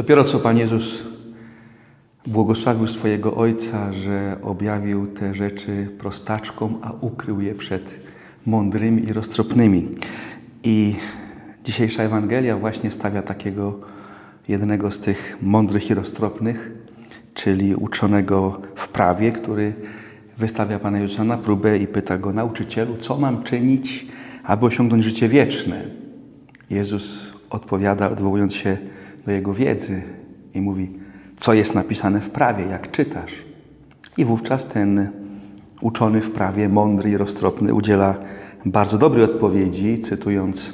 Dopiero co Pan Jezus błogosławił swojego Ojca, że objawił te rzeczy prostaczkom, a ukrył je przed mądrymi i roztropnymi. I dzisiejsza Ewangelia właśnie stawia takiego jednego z tych mądrych i roztropnych, czyli uczonego w prawie, który wystawia Pana Jezusa na próbę i pyta go, nauczycielu, co mam czynić, aby osiągnąć życie wieczne? Jezus odpowiada, odwołując się do jego wiedzy i mówi, co jest napisane w prawie, jak czytasz. I wówczas ten uczony w prawie, mądry i roztropny udziela bardzo dobrej odpowiedzi, cytując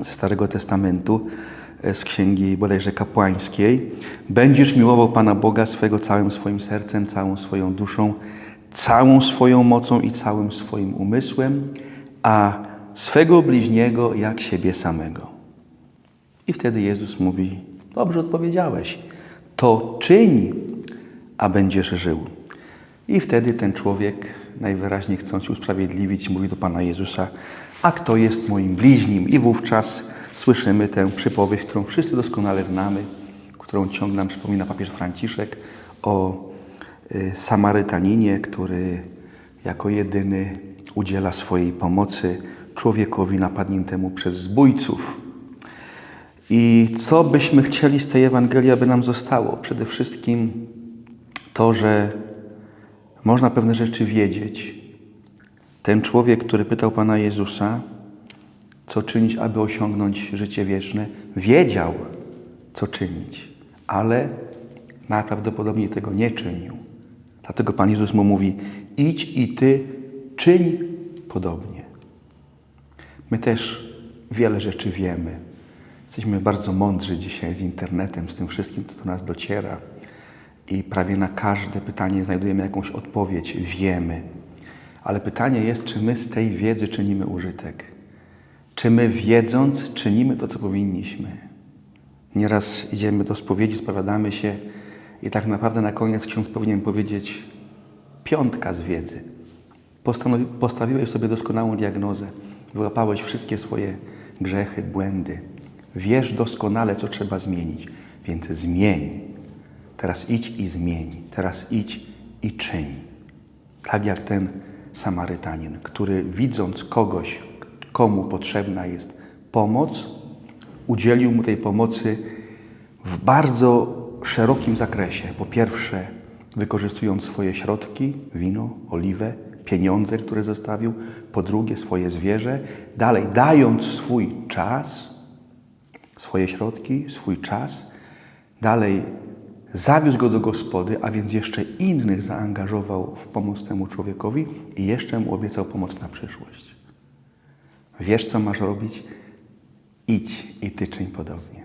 ze Starego Testamentu, e, z księgi bodajże kapłańskiej. Będziesz miłował Pana Boga swego całym swoim sercem, całą swoją duszą, całą swoją mocą i całym swoim umysłem, a swego bliźniego jak siebie samego. I wtedy Jezus mówi: Dobrze odpowiedziałeś, to czyń, a będziesz żył. I wtedy ten człowiek, najwyraźniej chcąc się usprawiedliwić, mówi do Pana Jezusa: A kto jest moim bliźnim? I wówczas słyszymy tę przypowieść, którą wszyscy doskonale znamy, którą ciągle nam przypomina papież Franciszek o y, Samarytaninie, który jako jedyny udziela swojej pomocy człowiekowi napadniętemu przez zbójców. I co byśmy chcieli z tej Ewangelii, aby nam zostało? Przede wszystkim to, że można pewne rzeczy wiedzieć. Ten człowiek, który pytał Pana Jezusa, co czynić, aby osiągnąć życie wieczne, wiedział, co czynić, ale najprawdopodobniej tego nie czynił. Dlatego Pan Jezus mu mówi: idź i ty czyń podobnie. My też wiele rzeczy wiemy. Jesteśmy bardzo mądrzy dzisiaj z internetem, z tym wszystkim, co do nas dociera. I prawie na każde pytanie znajdujemy jakąś odpowiedź, wiemy. Ale pytanie jest, czy my z tej wiedzy czynimy użytek? Czy my wiedząc czynimy to, co powinniśmy? Nieraz idziemy do spowiedzi, spowiadamy się i tak naprawdę na koniec ksiądz powinien powiedzieć piątka z wiedzy. Postanowi- postawiłeś sobie doskonałą diagnozę, wyłapałeś wszystkie swoje grzechy, błędy. Wiesz doskonale, co trzeba zmienić, więc zmień. Teraz idź i zmień. Teraz idź i czyń. Tak jak ten Samarytanin, który widząc kogoś, komu potrzebna jest pomoc, udzielił mu tej pomocy w bardzo szerokim zakresie. Po pierwsze, wykorzystując swoje środki, wino, oliwę, pieniądze, które zostawił, po drugie, swoje zwierzę, dalej, dając swój czas, swoje środki, swój czas, dalej zawiózł go do gospody, a więc jeszcze innych zaangażował w pomoc temu człowiekowi i jeszcze mu obiecał pomoc na przyszłość. Wiesz, co masz robić? Idź i ty czyń podobnie.